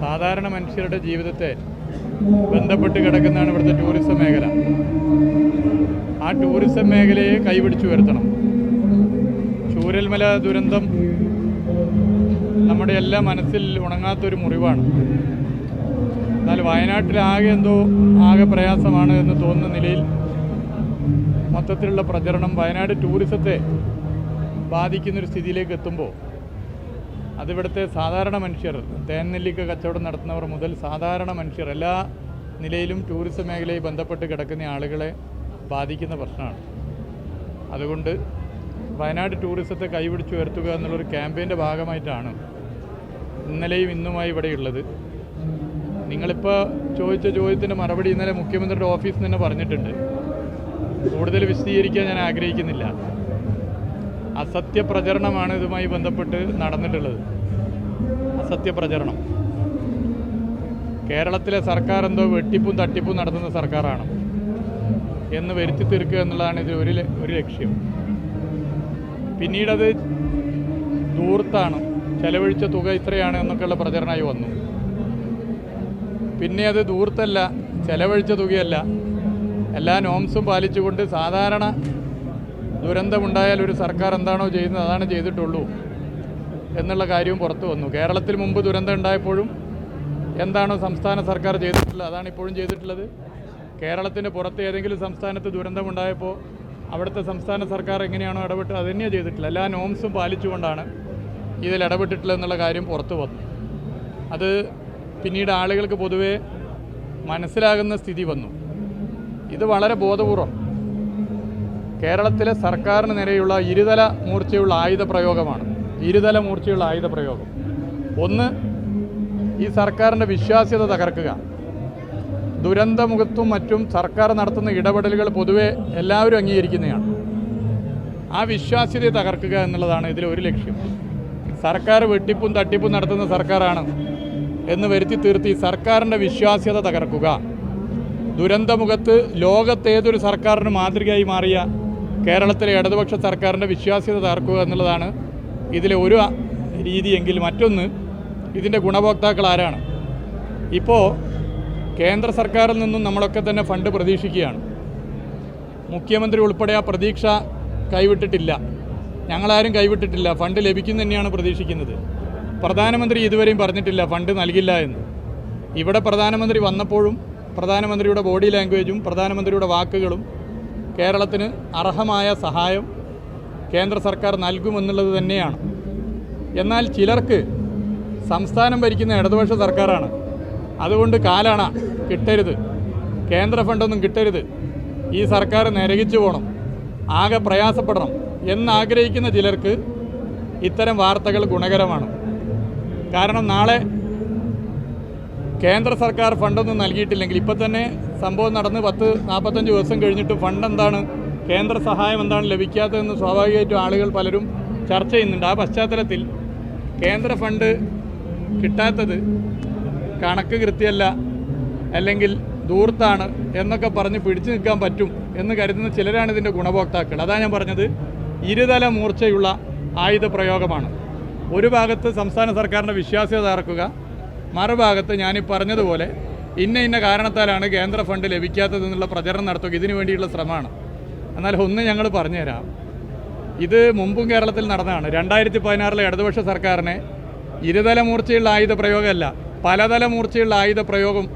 സാധാരണ മനുഷ്യരുടെ ജീവിതത്തെ ബന്ധപ്പെട്ട് കിടക്കുന്നതാണ് ഇവിടുത്തെ ടൂറിസം മേഖല. ആ ടൂറിസം മേഖലയെ കൈപിടിച്ചു വരുത്തണം ചൂരൽമല ദുരന്തം നമ്മുടെ എല്ലാ മനസ്സിൽ ഉണങ്ങാത്തൊരു മുറിവാണ്. എന്നാൽ വയനാട്ടിലാകെ എന്തോ ആകെ പ്രയാസമാണ് എന്ന് തോന്നുന്ന നിലയിൽ മൊത്തത്തിലുള്ള പ്രചരണം വയനാട് ടൂറിസത്തെ ബാധിക്കുന്നൊരു സ്ഥിതിയിലേക്ക് എത്തുമ്പോൾ അതിവിടുത്തെ സാധാരണ മനുഷ്യർ തേൻനെല്ലിക്ക കച്ചവടം നടത്തുന്നവർ മുതൽ സാധാരണ മനുഷ്യർ എല്ലാ നിലയിലും ടൂറിസം മേഖലയിൽ ബന്ധപ്പെട്ട് കിടക്കുന്ന ആളുകളെ ബാധിക്കുന്ന പ്രശ്നമാണ്. അതുകൊണ്ട് വയനാട് ടൂറിസത്തെ കൈപിടിച്ച് ഉയർത്തുക എന്നുള്ളൊരു ക്യാമ്പയിന്റെ ഭാഗമായിട്ടാണ് ഇന്നലെയും ഇന്നുമായി ഇവിടെയുള്ളത്. നിങ്ങളിപ്പോൾ ചോദിച്ച ചോദ്യത്തിന് മറുപടി ഇന്നലെ മുഖ്യമന്ത്രിയുടെ ഓഫീസിൽ നിന്ന് പറഞ്ഞിട്ടുണ്ട്. കൂടുതൽ വിശദീകരിക്കാൻ ഞാൻ ആഗ്രഹിക്കുന്നില്ല. അസത്യ പ്രചരണമാണ് ഇതുമായി ബന്ധപ്പെട്ട് നടന്നിട്ടുള്ളത്. അസത്യപ്രചരണം. കേരളത്തിലെ സർക്കാർ എന്തോ വെട്ടിപ്പും തട്ടിപ്പും നടത്തുന്ന സർക്കാരാണ്. എന്ന് വരുത്തി തീർക്കുക എന്നുള്ളതാണ് ഇതിൽ ഒരു ഒരു ലക്ഷ്യം. പിന്നീടത് ദൂർത്താണ് ചെലവഴിച്ച തുക ഇത്രയാണ് എന്നൊക്കെയുള്ള പ്രചരണമായി വന്നു. പിന്നെ അത് ദൂർത്തല്ല ചെലവഴിച്ച തുകയല്ല. എല്ലാ നോംസും പാലിച്ചുകൊണ്ട് സാധാരണ ദുരന്തമുണ്ടായാൽ ഒരു സർക്കാർ എന്താണോ ചെയ്യുന്നത് അതാണ് ചെയ്തിട്ടുള്ളൂ എന്നുള്ള കാര്യവും പുറത്തു വന്നു. കേരളത്തിൽ മുമ്പ് ദുരന്തം ഉണ്ടായപ്പോഴും എന്താണോ സംസ്ഥാന സർക്കാർ ചെയ്തിട്ടുള്ളത് അതാണ് ഇപ്പോഴും ചെയ്തിട്ടുള്ളത്. കേരളത്തിന് പുറത്ത് ഏതെങ്കിലും സംസ്ഥാനത്ത് ദുരന്തമുണ്ടായപ്പോൾ അവിടുത്തെ സംസ്ഥാന സർക്കാർ എങ്ങനെയാണോ ഇടപെട്ട് അത് തന്നെയാണ് ചെയ്തിട്ടുള്ളത്. എല്ലാ നോംസും പാലിച്ചുകൊണ്ടാണ് ഇതിൽ ഇടപെട്ടിട്ടുള്ളത് എന്നുള്ള കാര്യം പുറത്തു വന്നു. അത് പിന്നീട് ആളുകൾക്ക് പൊതുവേ മനസ്സിലാകുന്ന സ്ഥിതി വന്നു. ഇത് വളരെ ബോധപൂർവം. കേരളത്തിലെ സർക്കാരിന് നേരെയുള്ള ഇരുതല മൂർച്ചയുള്ള ആയുധ പ്രയോഗമാണ്. ഇരുതല മൂർച്ചയുള്ള ആയുധ പ്രയോഗം. ഒന്ന് ഈ സർക്കാരിന്റെ വിശ്വാസ്യത തകർക്കുക. ദുരന്തമുഖത്തും മറ്റും സർക്കാർ നടത്തുന്ന ഇടപെടലുകൾ പൊതുവെ എല്ലാവരും അംഗീകരിക്കുന്നതാണ്. ആ വിശ്വാസ്യതയെ തകർക്കുക എന്നുള്ളതാണ് ഇതിലെ ഒരു ലക്ഷ്യം. സർക്കാർ വെട്ടിപ്പും തട്ടിപ്പും നടത്തുന്ന സർക്കാരാണ് എന്ന് വരുത്തി തീർത്തി സർക്കാരിന്റെ വിശ്വാസ്യത തകർക്കുക. ദുരന്തമുഖത്ത് ലോകത്തേതൊരു സർക്കാരിന് മാതൃകയായി മാറിയ കേരളത്തിലെ ഇടതുപക്ഷ സർക്കാരിന്റെ വിശ്വാസ്യത തകർക്കുക എന്നുള്ളതാണ് ഇതിലെ ഒരു രീതിയെങ്കിൽ മറ്റൊന്ന് ഇതിന്റെ ഗുണഭോക്താക്കൾ ആരാണ്? ഇപ്പോൾ കേന്ദ്ര സർക്കാരിൽ നിന്നും നമ്മളൊക്കെ തന്നെ ഫണ്ട് പ്രതീക്ഷിക്കുകയാണ്. മുഖ്യമന്ത്രി ഉൾപ്പെടെ ആ പ്രതീക്ഷ കൈവിട്ടിട്ടില്ല. ഞങ്ങളാരും കൈവിട്ടിട്ടില്ല. ഫണ്ട് ലഭിക്കും തന്നെയാണ് പ്രതീക്ഷിക്കുന്നത്. പ്രധാനമന്ത്രി ഇതുവരെയും പറഞ്ഞിട്ടില്ല ഫണ്ട് നൽകില്ല എന്ന്. ഇവിടെ പ്രധാനമന്ത്രി വന്നപ്പോഴും പ്രധാനമന്ത്രിയുടെ ബോഡി ലാംഗ്വേജും പ്രധാനമന്ത്രിയുടെ വാക്കുകളും കേരളത്തിന് അർഹമായ സഹായം കേന്ദ്ര സർക്കാർ നൽകുമെന്നുള്ളത് തന്നെയാണ്. എന്നാൽ ചിലർക്ക് സംസ്ഥാനം ഭരിക്കുന്ന ഇടതുപക്ഷ സർക്കാരാണ്. അതുകൊണ്ട് കാലാണ് കിട്ടരുത്. കേന്ദ്ര ഫണ്ടൊന്നും കിട്ടരുത്. ഈ സർക്കാർ നരകിച്ചു പോകണം ആകെ പ്രയാസപ്പെടണം എന്നാഗ്രഹിക്കുന്ന ചിലർക്ക് ഇത്തരം വാർത്തകൾ ഗുണകരമാണ്. കാരണം നാളെ കേന്ദ്ര സർക്കാർ ഫണ്ടൊന്നും നൽകിയിട്ടില്ലെങ്കിൽ ഇപ്പം തന്നെ സംഭവം നടന്ന് പത്ത് നാൽപ്പത്തഞ്ച് ദിവസം കഴിഞ്ഞിട്ട് ഫണ്ട് എന്താണ് കേന്ദ്ര സഹായം എന്താണ് ലഭിക്കാത്തതെന്ന് സ്വാഭാവികമായിട്ടും ആളുകൾ പലരും ചർച്ച ചെയ്യുന്നുണ്ട്. ആ പശ്ചാത്തലത്തിൽ കേന്ദ്ര ഫണ്ട് കിട്ടാത്തത് കണക്ക് കൃത്യമല്ല അല്ലെങ്കിൽ ദൂർത്താണ് എന്നൊക്കെ പറഞ്ഞ് പിടിച്ചു നിൽക്കാൻ പറ്റും എന്ന് കരുതുന്ന ചിലരാണ് ഇതിന്റെ ഗുണഭോക്താക്കൾ. അതാണ് ഞാൻ പറഞ്ഞത് ഇരുതല മൂർച്ചയുള്ള ആയുധ പ്രയോഗമാണ് ഒരു ഭാഗത്ത് സംസ്ഥാന സർക്കാരിന്റെ വിശ്വാസ്യത തകർക്കുക മറുഭാഗത്ത് ഞാനീ പറഞ്ഞതുപോലെ ഇന്ന ഇന്ന കാരണത്താലാണ് കേന്ദ്ര ഫണ്ട് ലഭിക്കാത്തതെന്നുള്ള പ്രചരണം നടത്തുക ഇതിനു വേണ്ടിയുള്ള ശ്രമമാണ്. എന്നാൽ ഒന്ന് ഞങ്ങൾ പറഞ്ഞുതരാം. ഇത് മുമ്പും കേരളത്തിൽ നടന്നതാണ്. രണ്ടായിരത്തി പതിനാറിലെ ഇടതുപക്ഷ സർക്കാരിനെ ഇരുതല മൂർച്ചയുള്ള ആയുധ പ്രയോഗമല്ല പലതല മൂർച്ചയുള്ള ആയുധ പ്രയോഗം